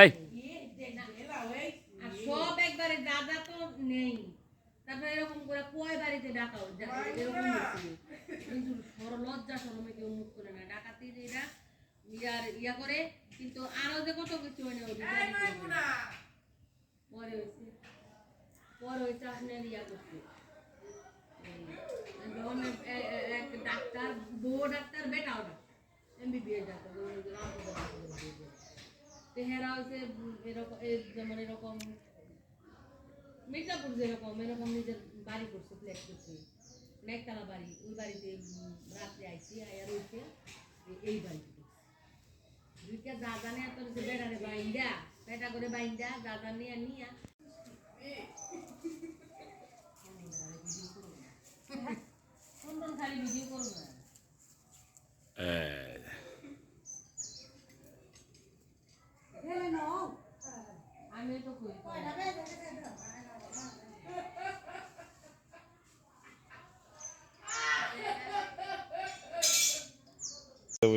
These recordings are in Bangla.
এই। সব একবারে দাদা তো নেই। তারপরে এরকম করে কয় বাড়িতে ডাকাও এরকম কিন্তু সর লজ্জা শরমে কেউ মুখ করে না। ডাকাতি এরা ইয়ার ইয়া করে। কিন্তু আরও যে কত কিছু না ওর এই বিচার নয় করে। গুনা পরে হয়েছে। পরে হয়েছে আপনার ইয়া করছে এই, যখন এ- এ- এ- এক ডাক্তার বউ ডাক্তার বেটাও ডাক্তার এমবিবিএস ডাক্তার যেমন রামপুরা। তো হেরা হচ্ছে এরকম যেমন এরকম মির্জাপুর যেরকম এরকম নিজের বাড়ি করছে ফ্ল্যাট করছে। একতলা বাড়ি ওই বাড়িতে রাত্রে আইছি আয়া রয়েছে এই বাড়িতে। দুইটা যা জানে এত যে বেড়ারে বাইন্দা বেটা করে বাইন্দা যা জানি আর নিয়া সুন্দর খালি ভিডিও করব। না এই, আমি তো কই তো ওই ইন্টারনেটে তনুরে দেখব কাকিমারে দেখব ভালো না আমার যদি না আমাদের বেসন দাম না তার মারি ভালো হয় না জানো আমার সাথে আমার মারি ভালো লাগে পাগল এত বেসন দাও ওই যে টুকটুক এই। বিড়ালের বাচ্চাটা উঠাও আসলে না সব উঠে না ভালো ভালো হয় না বেসন দাও এটা এগুলো হুটবই হুটবে থেকে তোরা এরা উঠা দিও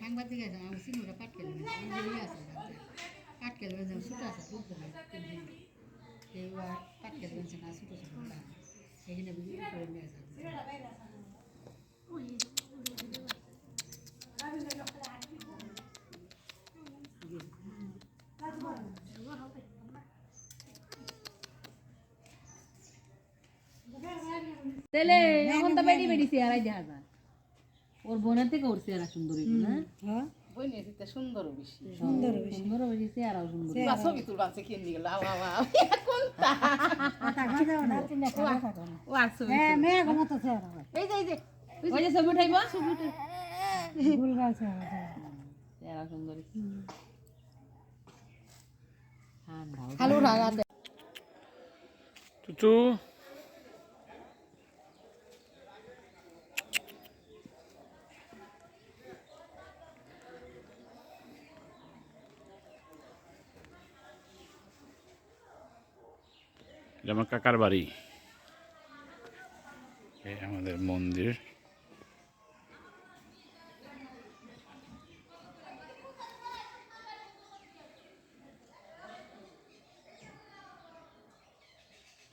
সাংবাদিক আছে আমি সিনেমাটা পাট খেলে আছে পাট খেলে ছোট আছে খুব এইবার পাট খেলে না ছোট ছোট এখানে বুঝি করে নিয়ে আসে। তাহলে এখন তো বেডি বেডি চেহারাই দেখা যায় ওর বোনের থেকে ওর চেহারা সুন্দরী না বইনে দিতে সুন্দর বেশি। সুন্দর সুন্দর বেশি। চেহারাও সুন্দর। বা ছবি তুলবা সে কেন দিকে লাও লাও লাও কোনটা? ও আর ছবি হ্যাঁ মেয়ে মতো চেহারা এই যে এই যে। ওই যে ছবি উঠাইব? ভুলগাল চেহারা চেহারা সুন্দরী। ঠান্ডা। খালো রাগাতে টুটু এটা আমার কাকার বাড়ি। আমাদের মন্দির।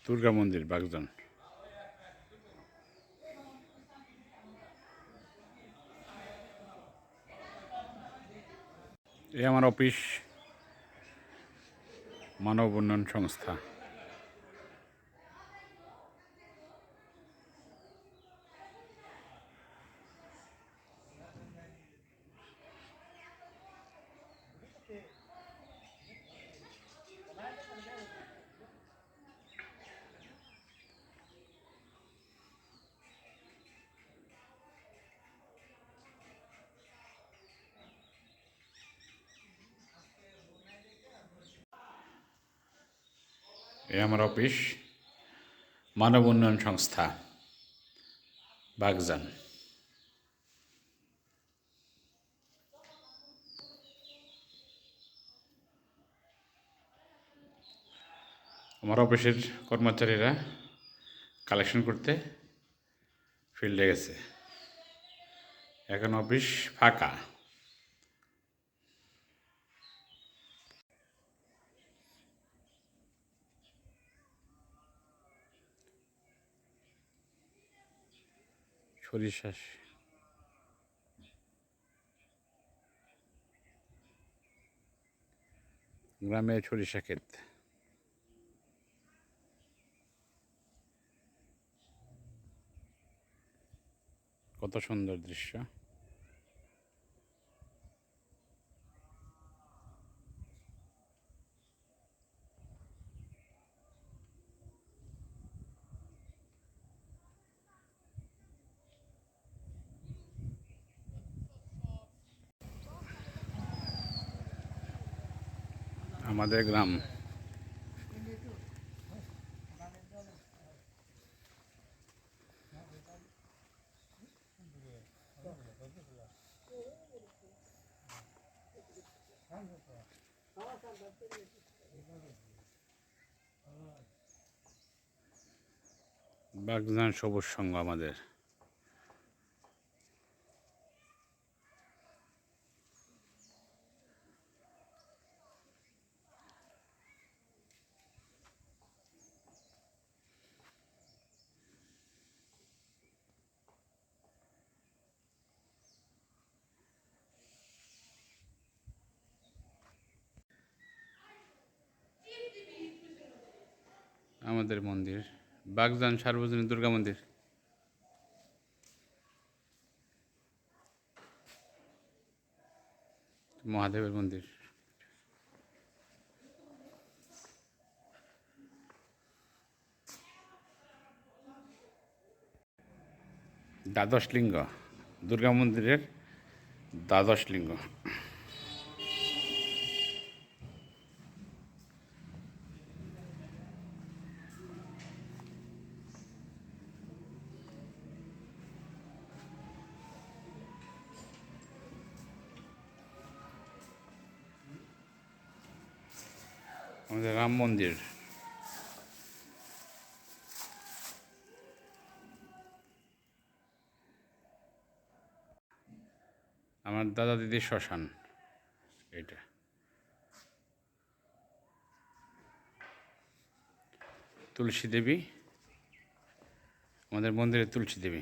দুর্গা মন্দির, বাগজন। এই আমার অফিস মানব উন্নয়ন সংস্থা। এই আমার অফিস, মানব উন্নয়ন সংস্থা, বাগজান। আমার অফিসের কর্মচারীরা কালেকশন করতে ফিল্ডে গেছে। এখন অফিস ফাঁকা। সরিষা গ্রামে সরিষা ক্ষেত। কত সুন্দর দৃশ্য। আমাদের গ্রাম। বাগদান সবুজ সঙ্গ আমাদের। আমাদের মন্দির বাগদান সার্বজনীন দুর্গা মন্দির। মহাদেবের মন্দির। দ্বাদশ লিঙ্গ দুর্গা মন্দিরের দ্বাদশ লিঙ্গ। আমাদের রাম মন্দির। আমার দাদা দিদির শ্মশান এটা তুলসী দেবী আমাদের মন্দিরে তুলসী দেবী।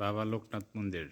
বাবা লোকনাথ মন্দির।